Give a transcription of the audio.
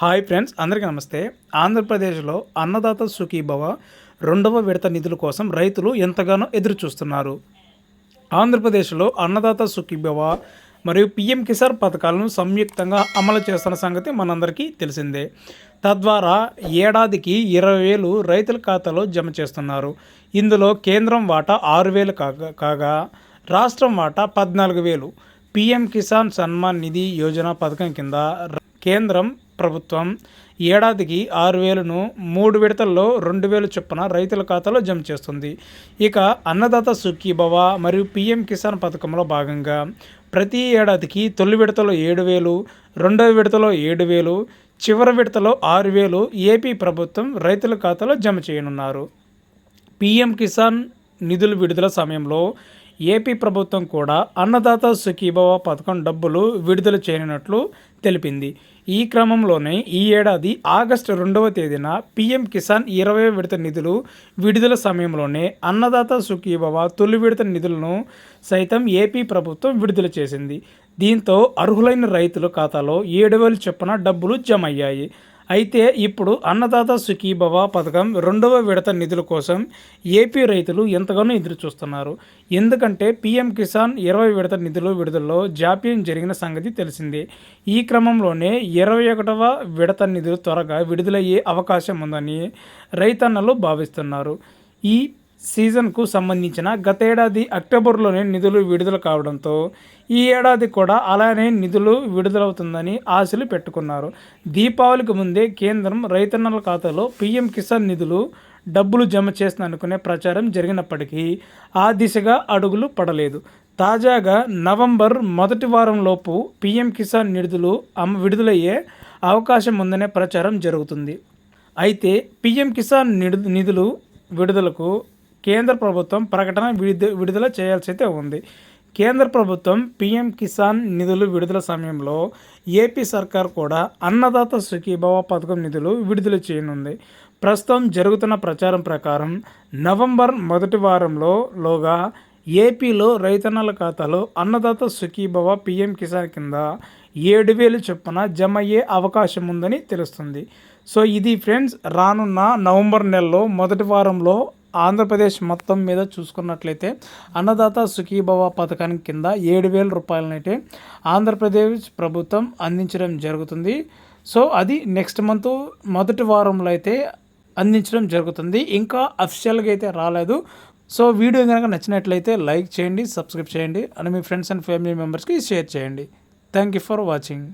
Hi friends అందరికీ నమస్తే. ఆంధ్రప్రదేశ్లో అన్నదాత సుఖీభవ రెండవ విడత నిధుల కోసం రైతులు ఎంతగానో ఎదురు చూస్తున్నారు ఆంధ్రప్రదేశ్లో అన్నదాత సుఖీభవ మరియు పిఎం కిసాన్ పథకాలను సంయుక్తంగా అమలు చేస్తున్న సంగతి మనందరికీ తెలిసిందే. తద్వారా ఏడాదికి ఇరవై వేలు రైతుల ఖాతాలో జమ చేస్తున్నారు. ఇందులో కేంద్రం వాటా ఆరు వేలు కాగా కాగా రాష్ట్రం వాటా పద్నాలుగు వేలు. పిఎం కిసాన్ సన్మాన్ నిధి యోజన పథకం కింద కేంద్రం ప్రభుత్వం ఏడాదికి ఆరు వేలను మూడు విడతల్లో రెండు వేలు చొప్పున రైతుల ఖాతాలో జమ చేస్తుంది. ఇక అన్నదాత సుఖీభవ మరియు పిఎం కిసాన్ పథకంలో భాగంగా ప్రతి ఏడాదికి తొలి విడతలో ఏడు వేలు రెండవ విడతలో ఏడు వేలు చివరి విడతలో ఆరు వేలు ఏపీ ప్రభుత్వం రైతుల ఖాతాలో జమ చేయనున్నారు. పీఎం కిసాన్ నిధులు విడుదల సమయంలో ఏపీ ప్రభుత్వం కూడా అన్నదాత సుఖీభవ పథకం డబ్బులు విడుదల చేయనున్నట్లు తెలిపింది. ఈ క్రమంలోనే ఈ ఏడాది ఆగస్టు రెండవ తేదీన పీఎం కిసాన్ ఇరవై విడత నిధులు విడుదల సమయంలోనే అన్నదాత సుఖీభవ తొలి విడత నిధులను సైతం ఏపీ ప్రభుత్వం విడుదల చేసింది. దీంతో అర్హులైన రైతుల ఖాతాలో ఏడు వేలు చొప్పున డబ్బులు జమ అయ్యాయి అయితే ఇప్పుడు అన్నదాత సుఖీభవ పథకం రెండవ విడత నిధుల కోసం ఏపీ రైతులు ఎంతగానో ఎదురు చూస్తున్నారు ఎందుకంటే పీఎం కిసాన్ ఇరవై విడత నిధులు విడుదలలో జాప్యం జరిగిన సంగతి తెలిసిందే. ఈ క్రమంలోనే ఇరవై ఒకటవ విడత నిధులు త్వరగా విడుదలయ్యే అవకాశం ఉందని రైతన్నలు భావిస్తున్నారు. ఈ సీజన్కు సంబంధించిన గతేడాది అక్టోబర్లోనే నిధులు విడుదల కావడంతో ఈ ఏడాది కూడా అలానే నిధులు విడుదలవుతుందని ఆశలు పెట్టుకున్నారు. దీపావళికి ముందే కేంద్రం రైతన్నల ఖాతాలో పీఎం కిసాన్ నిధులు డబ్బులు జమ చేసిన అనుకునే ప్రచారం జరిగినప్పటికీ ఆ దిశగా అడుగులు పడలేదు. తాజాగా నవంబర్ మొదటి వారంలోపు పీఎం కిసాన్ నిధులు విడుదలయ్యే అవకాశం ఉందనే ప్రచారం జరుగుతుంది. అయితే పీఎం కిసాన్ నిడు నిధులు విడుదలకు కేంద్ర ప్రభుత్వం ప్రకటన విడుద విడుదల చేయాల్సి అయితే ఉంది. కేంద్ర ప్రభుత్వం పీఎం కిసాన్ నిధులు విడుదల సమయంలో ఏపీ సర్కార్ కూడా అన్నదాత సుఖీభావ పథకం నిధులు విడుదల చేయనుంది. ప్రస్తుతం జరుగుతున్న ప్రచారం ప్రకారం నవంబర్ మొదటి వారంలో లోగా ఏపీలో రైతన్నల ఖాతాలో అన్నదాత సుఖీభవ పీఎం కిసాన్ కింద ఏడు వేలు చొప్పున జమ అయ్యే అవకాశం ఉందని తెలుస్తుంది. సో ఇది ఫ్రెండ్స్ రానున్న నవంబర్ నెలలో మొదటి వారంలో ఆంధ్రప్రదేశ్ మొత్తం మీద చూసుకున్నట్లయితే అన్నదాత సుఖీభవ పథకానికి కింద ఏడు వేల రూపాయలనైతే ఆంధ్రప్రదేశ్ ప్రభుత్వం అందించడం జరుగుతుంది. సో అది నెక్స్ట్ మంత్ మొదటి వారంలో అయితే అందించడం జరుగుతుంది. ఇంకా అఫిషియల్గా అయితే రాలేదు. సో వీడియో కనుక నచ్చినట్లయితే లైక్ చేయండి సబ్స్క్రైబ్ చేయండి. అండ్ మీ ఫ్రెండ్స్ అండ్ ఫ్యామిలీ మెంబర్స్కి షేర్ చేయండి. Thank you for watching.